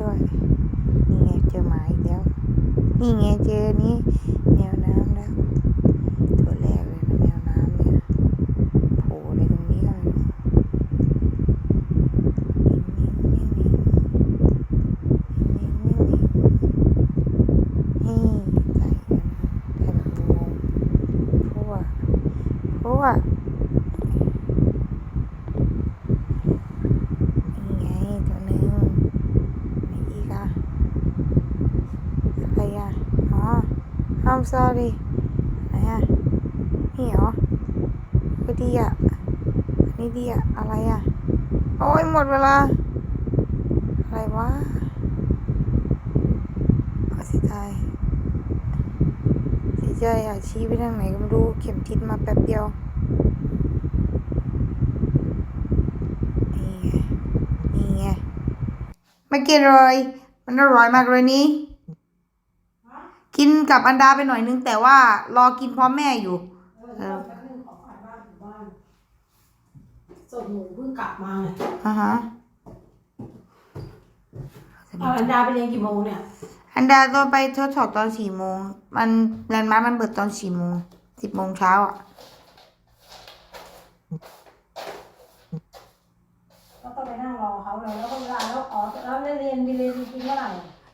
ด้วย นี่ไงเจอหมาอีกแล้ว นี่ไงเจอนี้แมวน้ำแล้วตัวแรกเลยนะแมวน้ำเนี่ยโผล่ในตรงนี้เลยนี่ใส่กันแต่แบบงงเพราะว่าเพราะว่านี่ไงตัวหนึ่งไหนอีกอะอะไรอะอ๋อ I'm sorry ไหนอะนี่เหรอก็ดีอะอันนี้ดีอะ อะไรอะ โอ้ยหมดเวลา อะไรวะเอาเสียใจเสียใจอะชี้ไปทางไหนก็ไม่รู้เข็มทิศมาแป๊บเดียวนี่ไงนี่ไงไม่กินเลยมันอร่อยมากเลยนี่ กินกับอันดาไปหน่อยนึง แต่ว่ารอกินพร้อมแม่อยู่ เออแป๊บนึงขอฝ่ายบ้านอยู่บ้านส่งหมูเพิ่งกลับมาไงอ่าฮะเอาอันดาไปเรียนกี่โมงเนี่ย อันดาต้องไปทดสอบตอนสี่โมง มันแลนด์มาร์คมันเปิดตอนสี่โมงสิบโมงเช้าอะ ก็ต้องไปนั่งรอเขาเลยแล้วก็เวลาแล้วอ๋อแล้วเรียนเรียนจริงๆเมื่อไหร่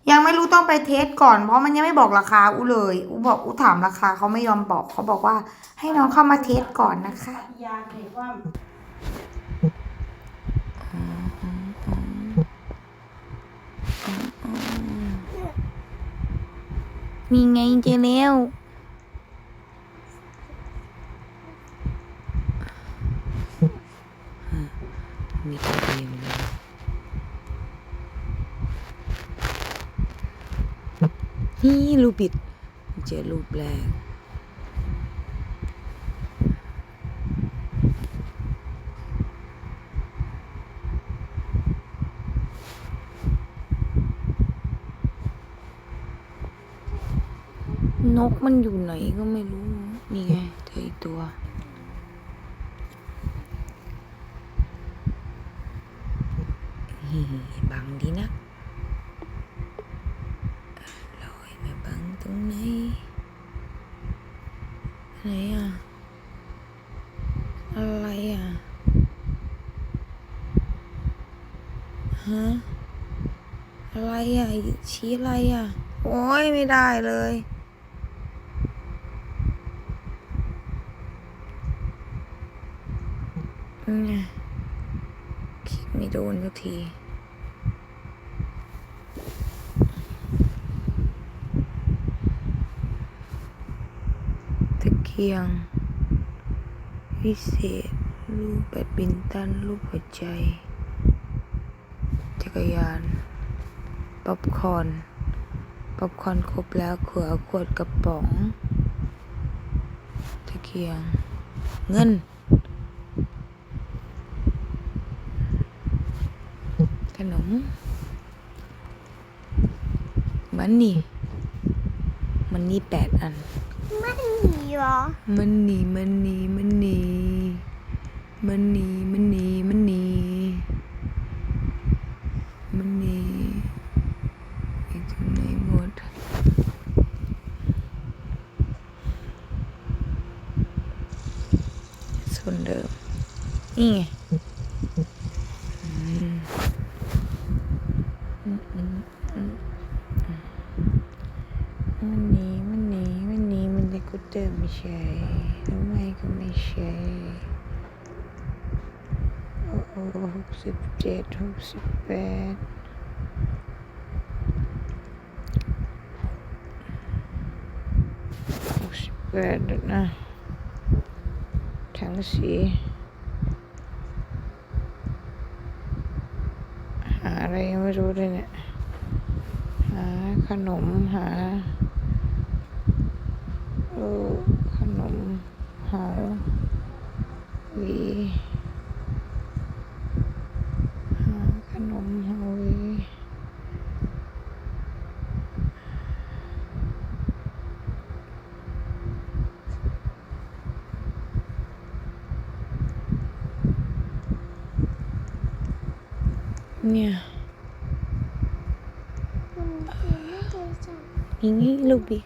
ยังไม่รู้ต้องไปเทสก่อน เพราะมันยังไม่บอกราคาอูเลยอูบอกอูถามราคาเขาไม่ยอมบอกเขาบอกว่า ให้น้องเข้ามาเทสก่อนนะคะปฏิญาณเด็กว่ามีไงเจอแล้วมีตัวเองเลย นี่รูปปิด เจอรูปแรกนกมันอยู่ไหนก็ไม่รู้ นี่ไงเจออีกตัว บังดีนะลอยมาบังตรงไหน ไหนอะ อะไรอะ ฮะ อะไรอะ ชี้อะไรอะ โอ้ยไม่ได้เลยไงคลิกไม่โดนสักทีตะเกียงวิเศษลูกแบดบินตันลูกหัวใจ จักรยาน ป๊อปคอร์นป๊อปคอร์นครบแล้วขวดขวดกระป๋องตะเกียง เงินขนมมันนี่ มันนี่แปดอัน มันนีเหรอ มันนี่มันนี่มันนี่มันนี่อีกตรงไหนหมดส่วนเดิม นี่ไงอืมอืมอืมอืมอืม มันนีมันนีมันนีมันจะกุเตอร์ไม่ใช่หรือไม่ก็ไม่ใช่โอ้โหหกสิบเจ็ดหกสิบแปดหกสิบแปดนะทั้งสีหาอะไรยังไม่รู้เลยเนี่ย หาขนมหา รูขนมหอวีหาขนมหอวีเนี่ยอย่างนี้ลูกบี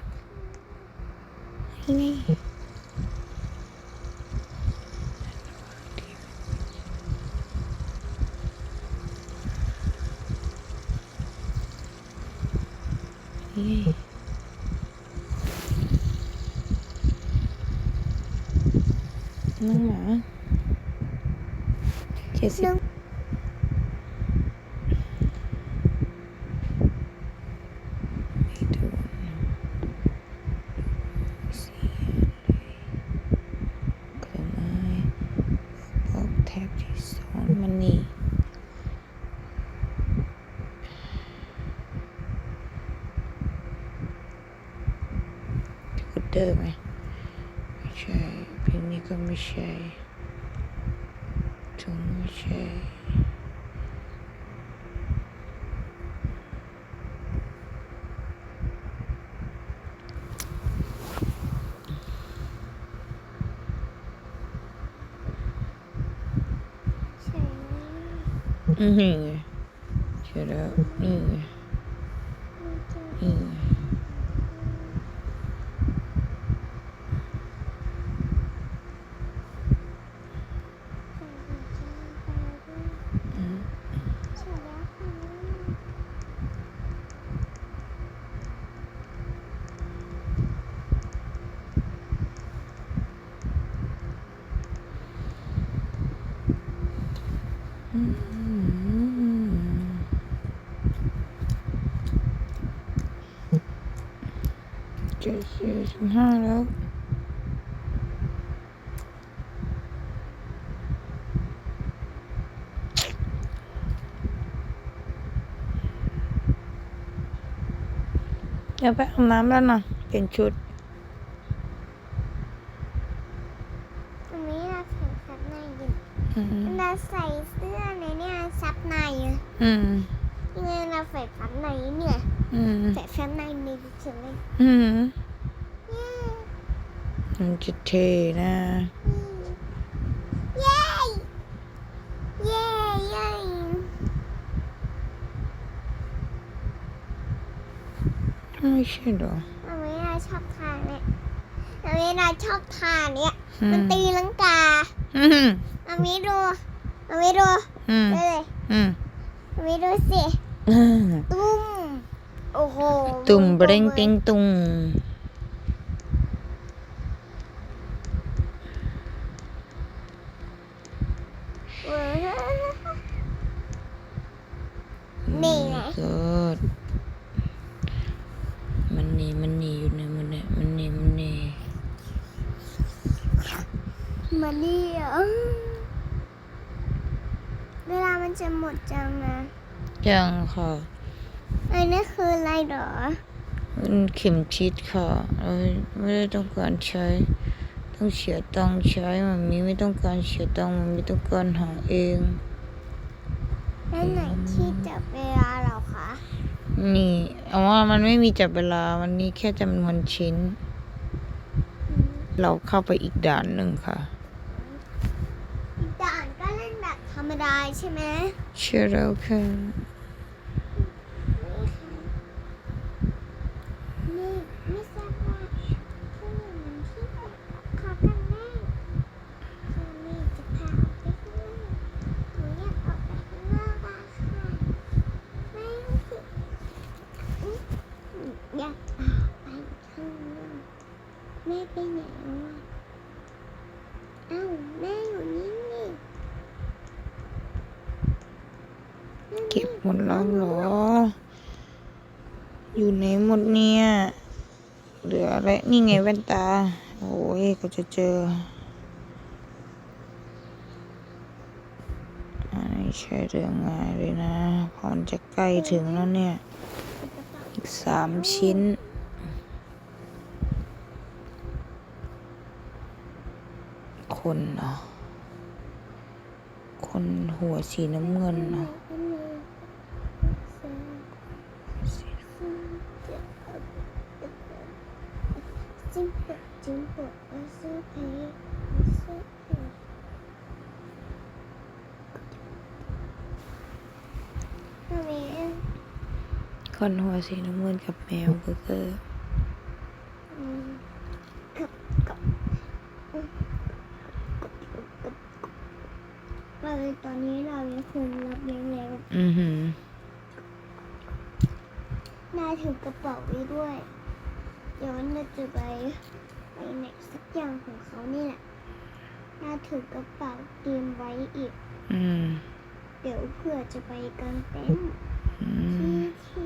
นี่ไงน้องหมาเจ็ดสิบไม่โดนสีอะไร เครื่องไม้บอกแทบที่สองมันนี่สกูตเตอร์ไหมไม่ใช่เพลงนี้ก็ไม่ใช่ถุงไม่ใช่ใช่ไหมอือนี่ไงใช่แล้วนี่ไง มันจะ นี่ไง ใส่หัวใจไปด้วย อืม ใส่แล้วค่ะ เจ็ดสี่สิบห้าแล้วเดี๋ยวไปอาบน้ำแล้วนะเปลี่ยนชุดอันนี้เราใส่ซับในอยู่อืมเราใส่เสื้อในเนี่ยซับในอะอืมยังไงเราใส่ซับในเนี่ยอืมใส่ซับใน ในเฉยอืมๆเย้มันจะเท่นะเย้เย้เย้ไม่ใช่เหรออันนี้เราชอบทานเนี่ยอันนี้เราชอบทานเนี่ยอืมันมตีลังกาอืมอันนี้ดูอันนี้ดูอืมดูเลยอืมอันนี้ดูสิอืมตุ้ม โอ้โหตุ่มเบรงเต็งตุ่มเว้ยนี่ไงเกิดมันนี่มันนี่อยู่ในมันเนี่ยมันนี่มันนี่มานี่อะเวลามันจะหมดจังนะยังค่ะ อันนี้คืออะไรเหรอมันเข็มชิดค่ะเราไม่ได้ต้องการใช้ ต้องเสียตังค์ใช้มันมีไม่ต้องการเสียตังค์มันไม่ต้องการหาเองแล้วไหนที่จับเวลาเหรอคะนี่เอาว่ามันไม่มีจับเวลาวันนี้แค่จำนวนชิ้นอืมเราเข้าไปอีกด่านหนึ่งค่ะอีกด่านก็เล่นแบบธรรมดาใช่ไหมเชื่อแล้วค่ะ นี่ไม่ทราบว่าผู้หญิงที่แบบขอกันแม่คือนี่จะพาออกไปข้างนอกหนูอยากออกไปข้างนอกอะค่ะแม่คืออืมอยากออกไปข้างนอกแม่ไปไหนวะเอ้าแม่อยู่นี่นี่แม่ เก็บหม ดแล้วเหรอ อยู่ไหนหมดเนี่ย เหลืออะไร นี่ไงแว่นตา โอ้ยก็จะเจออันนี้ใช่เรื่องง่ายเลยนะพรจะใกล้ถึงแล้วเนี่ย อีกสามชิ้นคนเนาะคนหัวสีน้ำเงินเนาะ Simple, simple, simple, simple. อนหัวสีน้ำเงินกับแมวเบอร์เกอร์อืมกับกับอืมกับกับกับเราตอนนี้เรายังคงรับเลี้ยงแล้วอือหือนาถือกระเป๋าไว้ด้วย เดี๋ยวน่าจะไป ไปไหนสักอย่างของเขานี่แหละนาถือกระเป๋าเตรียมไว้อีก อืม เดี๋ยวเพื่อจะไปกางเต็นท์อืที่มที่ที่